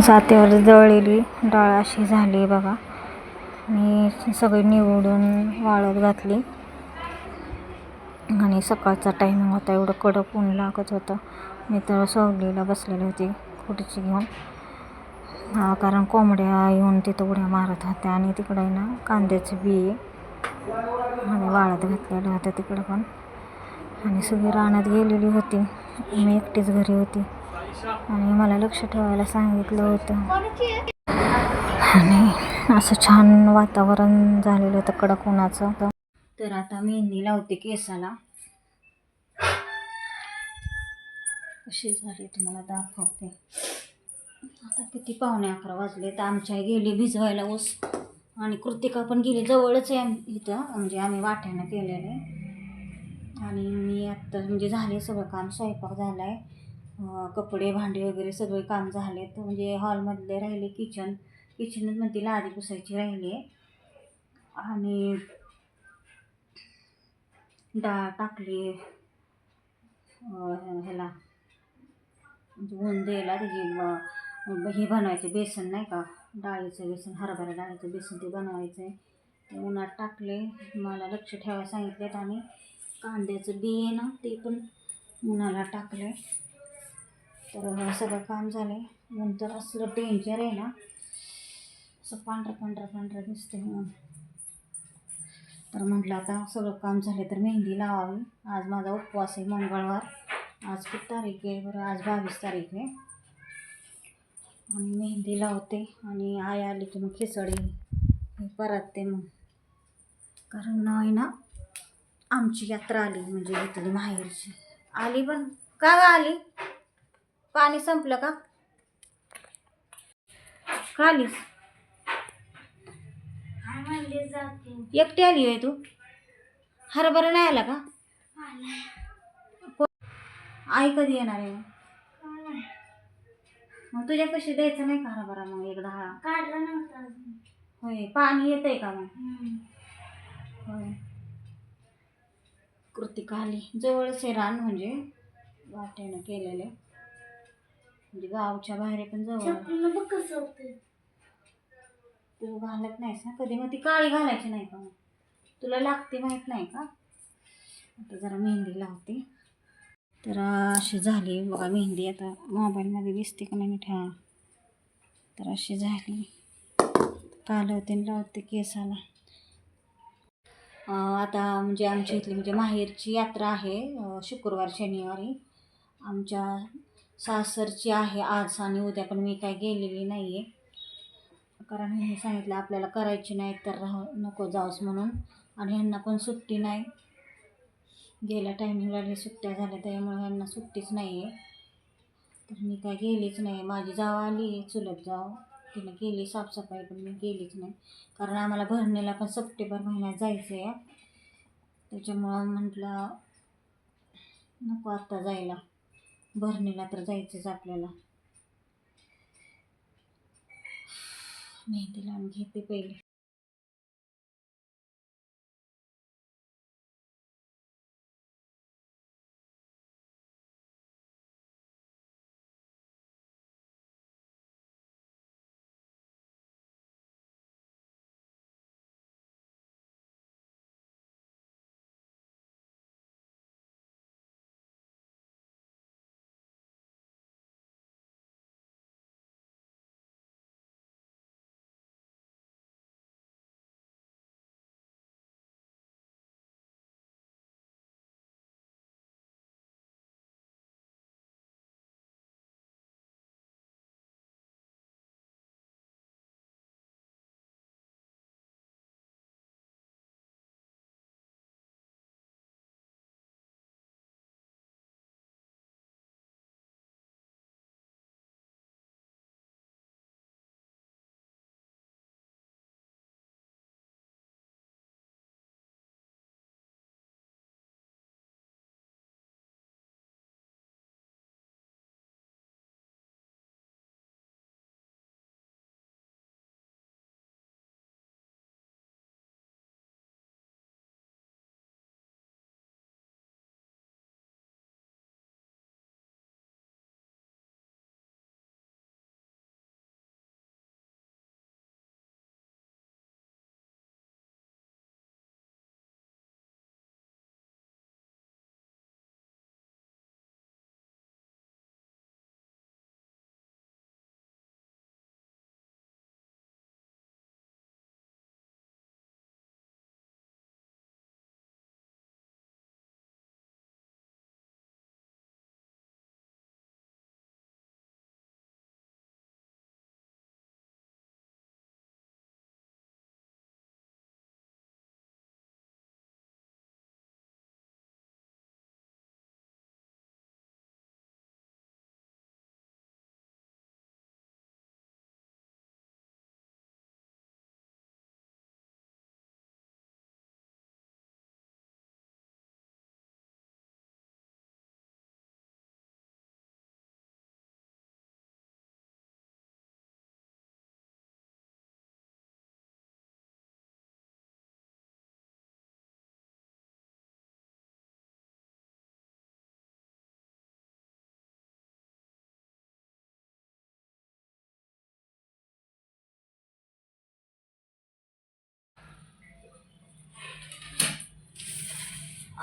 जात्यावर जळलेली डाळ अशी झाली बघा. मी सगळी निवडून वाळत घातली. आणि सकाळचा टायमिंग होता एवढं कडक ऊन लागत होतं. मी तर सवलीला बसलेली होती खुर्ची घेऊन. कारण कोंबड्या येऊन तिथं उड्या मारत होत्या आणि तिकडं आहे ना कांद्याचे बी आणि वाळत घातलेलं होतं तिकडं पण. आणि सगळी रानात गेलेली होती. मी एकटीच घरी होती. आणि मला लक्ष ठेवायला सांगितलं होतं. आणि असं छान वातावरण झालेलं होतं कडक उन्हाचं तर आता मेहंदी लावते केसाला. अशी झाली तुम्हाला दाखवते. आता किती पावणे अकरा वाजले तर आमच्या गेली भिजवायला ऊस. आणि कृतिका पण गेली जवळच आहे इथं. म्हणजे आम्ही वाट्यानं केलेलं आहे. आणि मी आत्ता म्हणजे झाले सगळं काम. स्वयंपाक झाला आहे कपडे भांडे वगैरे सगळे काम झाले तर म्हणजे हॉलमधले राहिले किचन. किचनच म्हणते लादी पुसायची राहिली. आहे आणि डाळ टाकली. ह्याला म्हणजे ऊन द्यायला त्याची हे बनवायचे बेसन नाही का? डाळीचं बेसन हरभरा डाळीचं बेसन ते बनवायचं आहे ते उन्हात टाकले. मला लक्ष ठेवायला सांगितलेत आणि कांद्याचं बी आहे ना ते पण उन्हाला टाकले तर सगळं काम झालं आहे नंतर असलं डेंजर आहे ना असं पांढरं पांढरं पांढरं दिसते म्हणून. तर म्हटलं आता सगळं काम झालं तर मेहंदी लावावी. आज माझा उपवास आहे मंगळवार. आज किती तारीख आहे बरं? आज बावीस तारीख आहे. आणि मेहंदी लावते आणि आई आली की मग खिचडी. हे परतते मग. कारण आहे ना आमची यात्रा आली म्हणजे इथली माहेरची. आली पण? का आली? पाणी संपलं का? आलीस एकटी आली आहे तू? हरभरा नाही आला का? आई कधी येणार आहे? मग? तुझ्या कशी द्यायचं नाही का हरभरा मग एकदा हा? काढलं नव्हतं होय पाणी येतंय का मग? होय. कृतिका आली. जवळच आहे रान म्हणजे. वाट्यानं केलेले म्हणजे गावच्या बाहेर पण जवळ. बघ कसं होतं तू घालत नाहीस ना कधी मग ती काळी घालायची नाही का? मग तुला लागते माहीत नाही का? आता जरा मेहंदी लावते. तर अशी झाली बघा मेहंदी आता मोबाईलमध्ये दिसते का नाही ठेवा. तर अशी झाली. कालवते लावते केसाला. अं, आता म्हणजे आमच्या इथली म्हणजे माहेरची यात्रा आहे अं, शुक्रवार शनिवारी. आमच्या सासरची आहे आज आणि उद्या पण मी काय गेलेली नाही आहे कारण ह्यांनी सांगितलं आपल्याला करायची नाही तर राह नको जाऊस म्हणून. आणि ह्यांना पण सुट्टी नाही. गेल्या टायमिंगला सुट्ट्या झाल्या त्यामुळे ह्यांना सुट्टीच नाही आहे तर मी काय गेलीच नाही. माझी जाव आली चुलत जाव. तिने केली साफसफाई पण मी गेलीच नाही. कारण आम्हाला भरणीला पण सप्टेंबर महिन्यात जायचं आहे त्याच्यामुळं म्हटलं नको आत्ता जायला. भरणीला तर जायचंच आपल्याला. मेहंदी लावून घेते पहिले.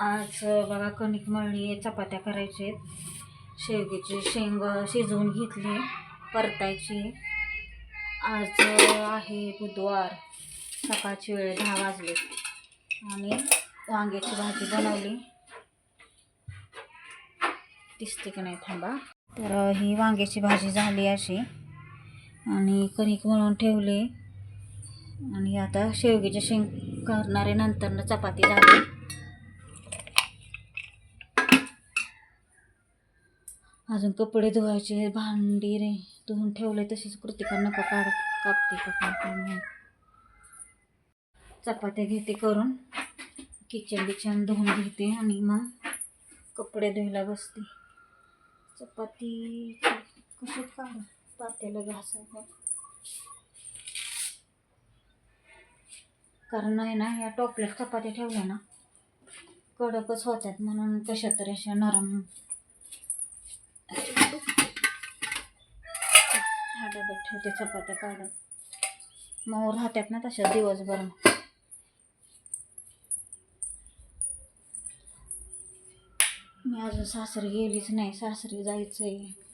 आज बघा कणिक मळली चपात्या करायचे आहेत. शेवगीचे शेंग शिजवून घेतली परतायची. आज आहे बुधवार सकाळची वेळ दहा वाजले. आणि वांग्याची भाजी बनवली. दिसते की नाही थांबा. तर ही वांग्याची भाजी झाली अशी. आणि कणिक मळून ठेवली. आणि आता शेवगीचे शेंग करणारे नंतरनं चपाती झाली. अजून कपडे धुवायचे भांडी रे. धुवून ठेवले तशीच कृतिका नको काढ कापते का काय चपात्या घेते करून किचन बिचन धुवून घेते आणि मग कपडे धुवायला बसते. चपाती कशी काढ? पात्याला घासायला. कारण नाही ना या टोपल्यात चपात्या ठेवल्या ना कडकच होतात म्हणून कशा तरी अशा नरम हा डब्यात ठेवते चपात्या काढत मग राहतात ना तशा दिवसभर मी अजून सासरी गेलीच नाही सासरी जायचं आहे